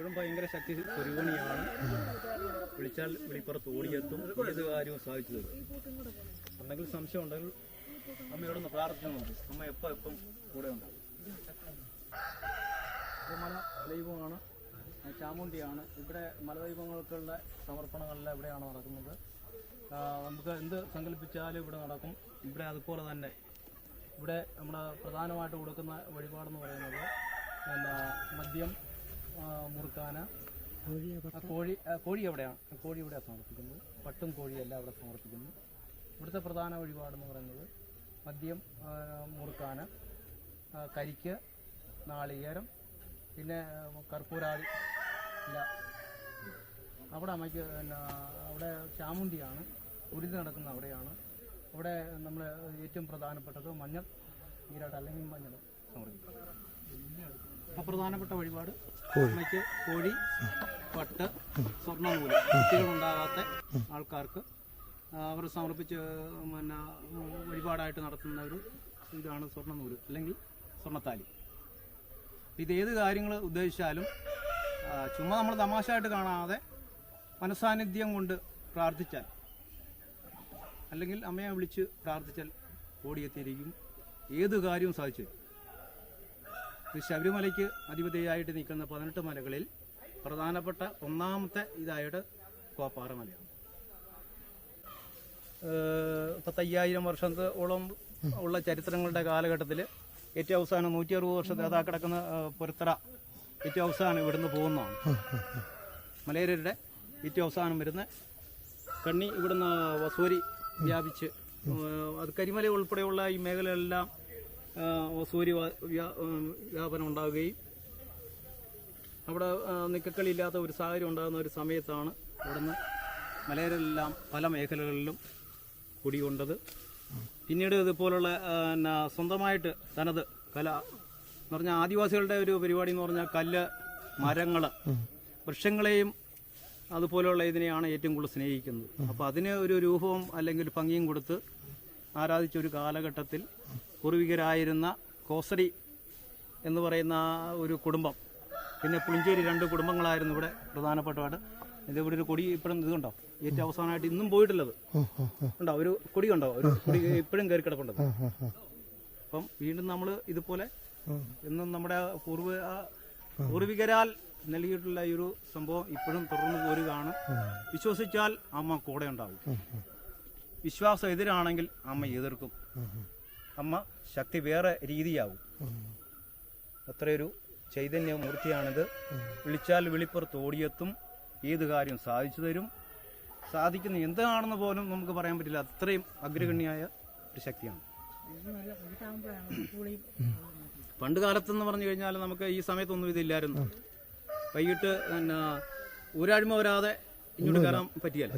ഇപ്പോഴും ഭയങ്കര ശക്തി സ്വരൂപണിയാണ്. വിളിച്ചാൽ വിളിപ്പുറത്ത് ഓടിയെത്തും. ഏത് കാര്യവും സാധിച്ചു തരും. എന്തെങ്കിലും സംശയം ഉണ്ടെങ്കിൽ അമ്മയോടൊന്ന് പ്രാർത്ഥനയുണ്ട് അമ്മ എപ്പം എപ്പം കൂടെ ഉണ്ടാവും? മല ദൈവമാണ് ചാമുണ്ടിയാണ് ഇവിടെ മലദൈവങ്ങൾക്കുള്ള സമർപ്പണങ്ങളെല്ലാം ഇവിടെയാണ് നടക്കുന്നത്. നമുക്ക് എന്ത് സങ്കല്പിച്ചാലും ഇവിടെ നടക്കും. ഇവിടെ അതുപോലെ തന്നെ. ഇവിടെ നമ്മുടെ പ്രധാനമായിട്ട് കൊടുക്കുന്ന വഴിപാടെന്ന് പറയുന്നത് എന്താ മദ്യം മുറുക്കാന. കോഴി കോഴി എവിടെയാണ് കോഴി എവിടെയാണ് സമർപ്പിക്കുന്നത്. പട്ടും കോഴിയെല്ലാം അവിടെ സമർപ്പിക്കുന്നു. ഇവിടുത്തെ പ്രധാന വഴിപാടെന്ന് പറയുന്നത് മദ്യം മുറുക്കാന കരിക്ക് നാളികേരം പിന്നെ കർപ്പൂരാടി ഇല്ല അവിടെ അമ്മയ്ക്ക് പിന്നെ അവിടെ ചാമുണ്ടിയാണ്. ഉരുതി നടക്കുന്ന അവിടെയാണ്. അവിടെ നമ്മൾ ഏറ്റവും പ്രധാനപ്പെട്ടത് മഞ്ഞൾ ഈരാട്ട് അല്ലെങ്കിൽ മഞ്ഞൾ സമർപ്പിക്കും അപ്പോൾ പ്രധാനപ്പെട്ട വഴിപാട് അമ്മയ്ക്ക് കോഴി പട്ട് സ്വർണനൂൽ കുട്ടികളുണ്ടാകാത്ത ആൾക്കാർക്ക് അവർ സമർപ്പിച്ച് പിന്നെ വഴിപാടായിട്ട് നടത്തുന്ന ഒരു ഇതാണ് സ്വർണനൂൽ അല്ലെങ്കിൽ സ്വർണത്താലി. ഇത് ഏത് കാര്യങ്ങൾ ഉദ്ദേശിച്ചാലും ചുമ്മാ നമ്മൾ തമാശയായിട്ട് കാണാതെ മനസാന്നിധ്യം കൊണ്ട് പ്രാർത്ഥിച്ചാൽ അല്ലെങ്കിൽ അമ്മയെ വിളിച്ച് പ്രാർത്ഥിച്ചാൽ ഓടിയെത്തിയിരിക്കും ഏത് കാര്യവും സാധിച്ചു ശബരിമലയ്ക്ക് അധിപതിയായിട്ട് നിൽക്കുന്ന പതിനെട്ട് മലകളിൽ പ്രധാനപ്പെട്ട ഒന്നാമത്തെ ഇതായിട്ട് കോപ്പാറ മലയാണ്. പത്തയ്യായിരം വർഷത്തോളം ഉള്ള ചരിത്രങ്ങളുടെ കാലഘട്ടത്തിൽ ഏറ്റവും അവസാനം നൂറ്റി അറുപത് വർഷത്തെ അതാ കിടക്കുന്ന പൊരുത്തറ ഏറ്റവും അവസാനം ഇവിടുന്ന് പോകുന്നതാണ്. മലയരുടെ ഏറ്റവും അവസാനം വരുന്ന കണ്ണി ഇവിടുന്ന് വസൂരി വ്യാപിച്ച് അത് കരിമല ഉൾപ്പെടെയുള്ള ഈ മേഖലയെല്ലാം ഏഹ് വ്യാപനം ഉണ്ടാവുകയും അവിടെ നിക്കക്കളില്ലാത്ത ഒരു സാഹചര്യം ഉണ്ടാകുന്ന ഒരു സമയത്താണ് അവിടുന്ന് മലയരെല്ലാം പല മേഖലകളിലും കുടികൊണ്ടത്. പിന്നീട് ഇതുപോലുള്ള സ്വന്തമായിട്ട് തനത് കല എന്ന് പറഞ്ഞാൽ ആദിവാസികളുടെ ഒരു പരിപാടി എന്ന് പറഞ്ഞാൽ കല്ല് മരങ്ങൾ വൃക്ഷങ്ങളെയും അതുപോലെയുള്ള ഇതിനെയാണ് ഏറ്റവും കൂടുതൽ സ്നേഹിക്കുന്നത്. അപ്പോൾ അതിന് ഒരു രൂപവും അല്ലെങ്കിൽ ഭംഗിയും കൊടുത്ത് ആരാധിച്ച ഒരു കാലഘട്ടത്തിൽ പൂർവികരായിരുന്ന കോസരി എന്ന് പറയുന്ന ഒരു കുടുംബം. പിന്നെ പുളിഞ്ചേരി രണ്ട് കുടുംബങ്ങളായിരുന്നു ഇവിടെ പ്രധാനപ്പെട്ടപാട് ഇത് ഇവിടെ ഒരു കൊടി ഇപ്പോഴും ഇതുണ്ടോ ഏറ്റവും അവസാനമായിട്ട് ഇന്നും പോയിട്ടുള്ളത്. ഉണ്ടോ ഒരു കൊടി ഉണ്ടോ ഒരു കൊടി ഇപ്പോഴും കയറി കിടപ്പുണ്ടത് അപ്പം വീണ്ടും നമ്മൾ ഇതുപോലെ ഇന്നും നമ്മുടെ പൂർവ പൂർവികരാൽ നൽകിയിട്ടുള്ള ഈ ഒരു സംഭവം ഇപ്പോഴും തുടർന്ന് പോരുകയാണ്. വിശ്വസിച്ചാൽ അമ്മ കൂടെ ഉണ്ടാവും. വിശ്വാസം എതിരാണെങ്കിൽ അമ്മ എതിർക്കും. അമ്മ ശക്തി വേറെ രീതിയാവും. അത്രയൊരു ചൈതന്യ മൂർത്തിയാണിത്. വിളിച്ചാൽ വിളിപ്പുറത്ത് ഓടിയെത്തും. ഏത് കാര്യം സാധിച്ചു തരും. സാധിക്കുന്ന എന്താണെന്ന് പോലും നമുക്ക് പറയാൻ പറ്റില്ല. അത്രയും അഗ്രഗണ്യായ ഒരു ശക്തിയാണ്. പണ്ട് കാലത്തെന്ന് പറഞ്ഞു കഴിഞ്ഞാൽ നമുക്ക് ഈ സമയത്തൊന്നും ഇതില്ലായിരുന്നു. വൈകിട്ട് പിന്നെ ഊരാഴ്മ വരാതെ ഇങ്ങോട്ട് കയറാൻ പറ്റിയല്ല.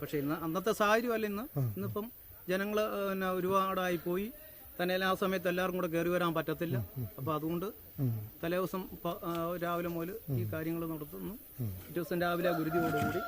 പക്ഷെ ഇന്ന് അന്നത്തെ സാഹചര്യമല്ല ഇന്ന്. ഇന്നിപ്പം ജനങ്ങൾ പിന്നെ ഒരുപാടായി പോയി. തന്നെ ആ സമയത്ത് എല്ലാവർക്കും കൂടെ കയറി വരാൻ പറ്റത്തില്ല. അപ്പൊ അതുകൊണ്ട് തലേ ദിവസം രാവിലെ മുതൽ ഈ കാര്യങ്ങൾ നടത്തുന്നു. പിറ്റേ ദിവസം രാവിലെ ഗുരുതിയോടുകൂടി.